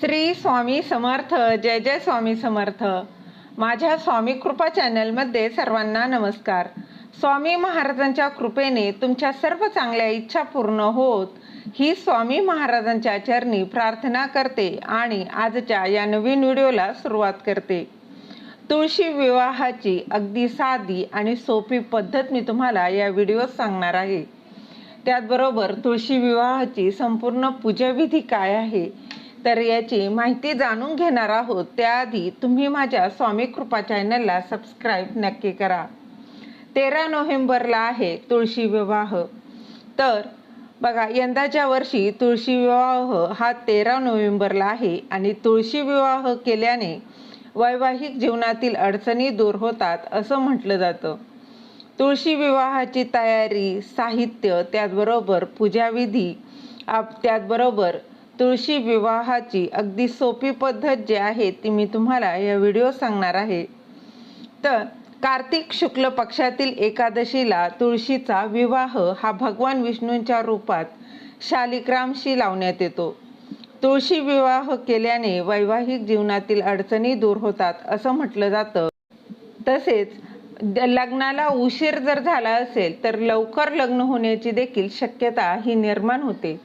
श्री स्वामी समर्थ जय जय स्वामी समर्थ. माझ्या स्वामी कृपा चॅनलमध्ये सर्वांना नमस्कार. स्वामी महाराजांच्या कृपेने तुमच्या सर्व चांगल्या इच्छा पूर्ण होत ही स्वामी महाराजांच्या चरणी प्रार्थना करते आणि आजच्या या नवीन व्हिडिओला सुरुवात करते. तुळशी विवाहाची अगदी साधी आणि सोपी पद्धत मी तुम्हाला या व्हिडिओत सांगणार आहे. त्याचबरोबर तुळशी विवाहाची संपूर्ण पूजाविधी काय आहे तर याची माहिती जाणून घेणार आहोत. त्याआधी तुम्ही माझ्या स्वामी कृपा चॅनलला सबस्क्राईब नक्की करा. तेरा नोव्हेंबरला आहे तुळशी विवाह. तर बघा यंदाच्या वर्षी तुळशी विवाह हा तेरा नोव्हेंबरला आहे आणि तुळशी विवाह केल्याने वैवाहिक जीवनातील अडचणी दूर होतात असं म्हटलं जातं. तुळशी विवाहाची तयारी साहित्य त्याचबरोबर पूजाविधी आप त्याचबरोबर तुळशी विवाहाची अगदी सोपी पद्धत जी आहे ती मी तुम्हाला या व्हिडिओ सांगणार आहे. तर कार्तिक शुक्ल पक्षातील एकादशीला तुळशीचा विवाह हा भगवान विष्णूंच्या रूपात शालिग्रामशी लावण्यात येतो. तुळशी विवाह केल्याने वैवाहिक जीवनातील अडचणी दूर होतात असं म्हटलं जातं. तसेच लग्नाला उशीर जर झाला असेल तर लवकर लग्न होण्याची देखील शक्यता ही निर्माण होते.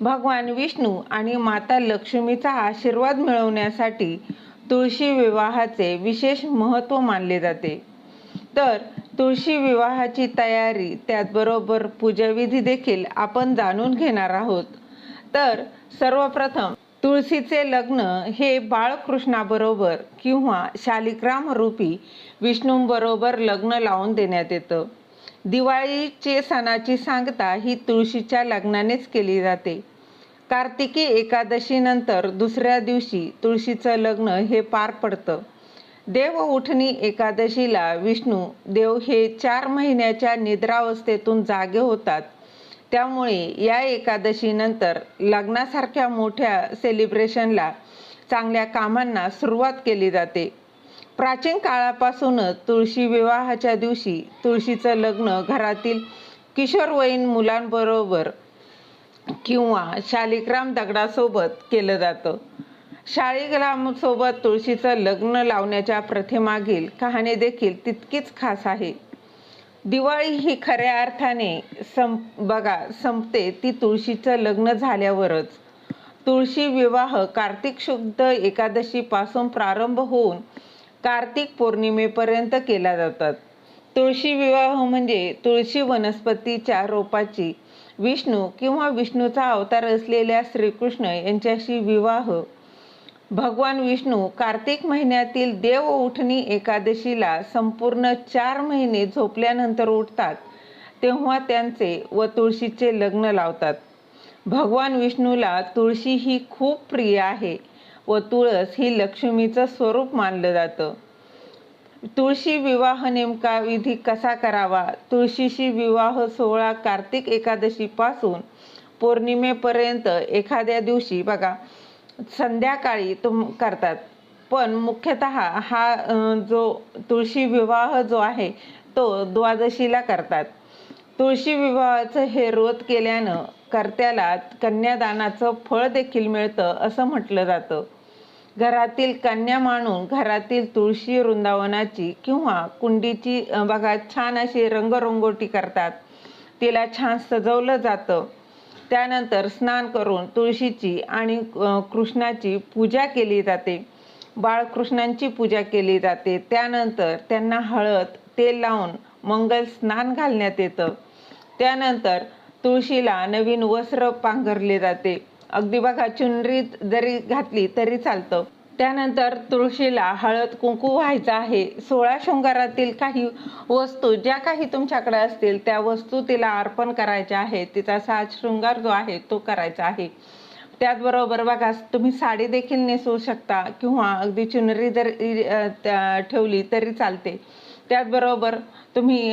भगवान विष्णू आणि माता लक्ष्मीचा आशीर्वाद मिळवण्यासाठी तुळशी विवाहाचे विशेष महत्त्व मानले जाते. तर तुळशी विवाहाची तयारी त्याचबरोबर पूजाविधी देखील आपण जाणून घेणार आहोत. तर सर्वप्रथम तुळशीचे लग्न हे बाळकृष्णाबरोबर किंवा शालिग्राम रूपी विष्णूंबरोबर लग्न लावून देण्यात येतं. दिवाळीचे सणाची सांगता ही तुळशीच्या लग्नानेच केली जाते. कार्तिकी एकादशीनंतर दुसऱ्या दिवशी तुळशीचं लग्न हे पार पडतं. देव उठणी एकादशीला विष्णू देव हे चार महिन्याच्या निद्रावस्थेतून जागे होतात. त्यामुळे या एकादशीनंतर लग्नासारख्या मोठ्या सेलिब्रेशनला चांगल्या कामांना सुरुवात केली जाते. प्राचीन काळापासूनच तुळशी विवाहाच्या दिवशी तुळशीचं लग्न घरातील किशोरवयीन मुलांबरोबर किंवा शालिग्राम दगडासोबत केलं जातं. शाळीग्रामसोबत तुळशीचं लग्न लावण्याच्या प्रथेमागील कहाणी देखील तितकीच खास आहे. दिवाळी ही खऱ्या अर्थाने सं बघा संपते ती तुळशीचं लग्न झाल्यावरच. तुळशी विवाह कार्तिक शुद्ध एकादशीपासून प्रारंभ होऊन कार्तिक पौर्णिमेपर्यंत केला जातात. तुळशी विवाह म्हणजे तुळशी वनस्पतीच्या रोपाची विष्णू किंवा विष्णूचा अवतार असलेल्या श्रीकृष्ण यांच्याशी विवाह. भगवान विष्णू कार्तिक महिन्यातील देव उठणी एकादशीला संपूर्ण चार महिने झोपल्यानंतर उठतात तेव्हा त्यांचे व तुळशीचे लग्न लावतात. भगवान विष्णूला तुळशी ही खूप प्रिय आहे. व तुळस ही लक्ष्मीचं स्वरूप मानलं जातं. तुळशी विवाह नेमका विधी कसा करावा? तुळशीशी विवाह सोहळा कार्तिक एकादशीपासून पौर्णिमेपर्यंत एखाद्या दिवशी बघा संध्याकाळी तुम करतात. पण मुख्यतः हा जो तुळशी विवाह जो आहे तो द्वादशीला करतात. तुळशी विवाहाचं हे रोध केल्यानं कर्त्याला कन्यादानाचं फळ देखील मिळतं असं म्हटलं जातं. घरातील कन्या मानून घरातील तुळशी वृंदावनाची किंवा कुंडीची बघा छान अशी रंगरंगोटी करतात. तिला छान सजवलं जातं. त्यानंतर स्नान करून तुळशीची आणि कृष्णाची पूजा केली जाते. बाळकृष्णांची पूजा केली जाते. त्यानंतर त्यांना हळद तेल लावून मंगल स्नान घालण्यात येतं. त्यानंतर तुळशीला नवीन वस्त्र पांघरले जाते. अगदी बघा चुनरी जरी घातली तरी चालतं. त्यानंतर तुळशीला हळद कुंकू व्हायचं आहे. सोळा शृंगारातील काही वस्तू ज्या काही तुमच्याकडे असतील त्या वस्तू तिला अर्पण करायच्या आहे तिचा साज शृंगार जो आहे तो करायचा आहे. त्याचबरोबर बघा तुम्ही साडी देखील नेसवू शकता किंवा अगदी चुनरी जर ठेवली तरी चालते. त्याचबरोबर तुम्ही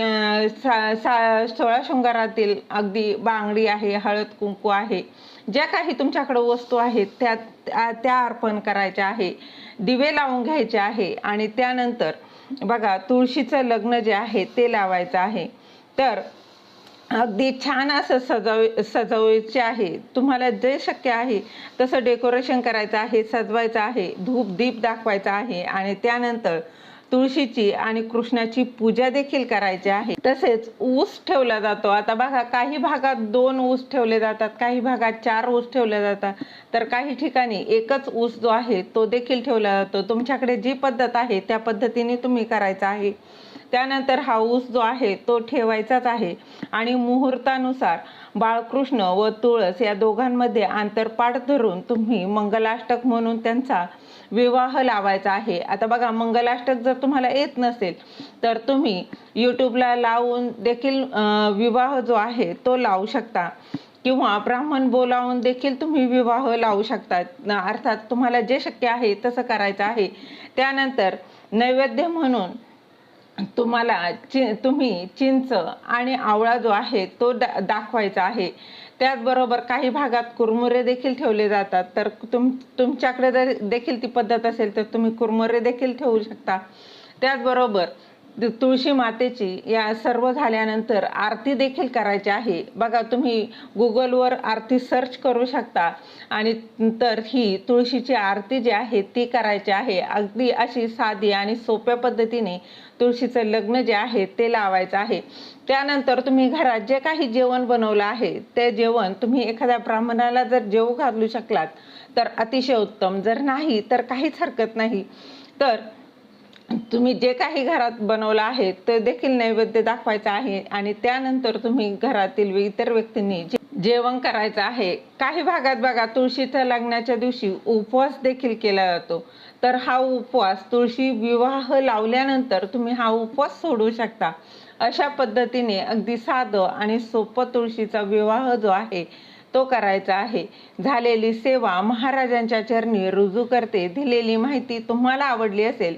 सा सा सोळा शृंगारातील अगदी बांगडी आहे हळद कुंकू आहे ज्या काही तुमच्याकडं वस्तू आहेत त्या त्या- त्या अर्पण करायच्या आहे दिवे लावून घ्यायचे आहे आणि त्यानंतर बघा तुळशीचं लग्न जे आहे ते लावायचं आहे. तर अगदी छान असं सजव सजवायचे आहे. तुम्हाला जे शक्य आहे तसं डेकोरेशन करायचं आहे सजवायचं आहे धूप दीप दाखवायचा आहे आणि त्यानंतर तुळशीची आणि कृष्णाची पूजा देखील करायची आहे. तसेच ऊस ठेवला जातो. आता बघा काही भागात दोन ऊस ठेवले जातात काही भागात चार ऊस ठेवले जातात. तर काही ठिकाणी एकच ऊस जो आहे तो देखील ठेवला जातो. तुमच्याकडे जी पद्धत आहे त्या पद्धतीने तुम्ही करायचा आहे. त्यानंतर हा ऊस जो आहे तो ठेवायचाच आहे. आणि मुहूर्तानुसार बाळकृष्ण व तुळस या दोघांमध्ये आंतरपाठ धरून तुम्ही मंगलाष्टक म्हणून त्यांचा विवाह लावायचा आहे. आता बघा मंगलाष्टक जर तुम्हाला येत नसेल तर तुम्ही यूट्यूबला लावून देखील विवाह जो आहे तो लावू शकता. किंवा ब्राह्मण बोलावून देखील तुम्ही विवाह लावू शकता. अर्थात तुम्हाला जे शक्य आहे तसं करायचं आहे. त्यानंतर नैवेद्य म्हणून तुम्हाला चि तुम्ही चिंच आणि आवळा जो आहे तो दा दाखवायचा आहे. त्याचबरोबर काही भागात कुरमुरे देखील ठेवले जातात. तर तुम तुमच्याकडे जर देखील ती पद्धत असेल तर तुम्ही कुरमुरे देखील ठेवू शकता. त्याचबरोबर तुळशी मातेची या सर्व झाल्यानंतर आरती देखील करायची आहे. बघा तुम्ही गुगलवर आरती सर्च करू शकता. आणि तर ही तुळशीची आरती जी आहे ती करायची आहे. अगदी अशी साधी आणि सोप्या पद्धतीने तुळशीचं लग्न जे आहे ते लावायचं आहे. त्यानंतर तुम्ही घरात जे काही जेवण बनवलं आहे ते जेवण तुम्ही एखाद्या ब्राह्मणाला जर जेवू घालू शकलात तर अतिशय उत्तम. जर नाही तर काहीच हरकत नाही. तर तुम्ही जे काही घरात बनवलं आहे ते देखील नैवेद्य दाखवायचं आहे आणि त्यानंतर तुम्ही घरातील इतर व्यक्तींनी जेवण करायचं आहे काही भागात बघा तुळशीच्या लग्नाच्या दिवशी उपवास देखील केला जातो. तर हा उपवास तुळशी विवाह लावल्यानंतर तुम्ही हा उपवास सोडू शकता. अशा पद्धतीने अगदी साधं आणि सोपं तुळशीचा विवाह जो आहे तो करायचा आहे. झालेली सेवा महाराजांच्या चरणी रुजू करते दिलेली माहिती तुम्हाला आवडली असेल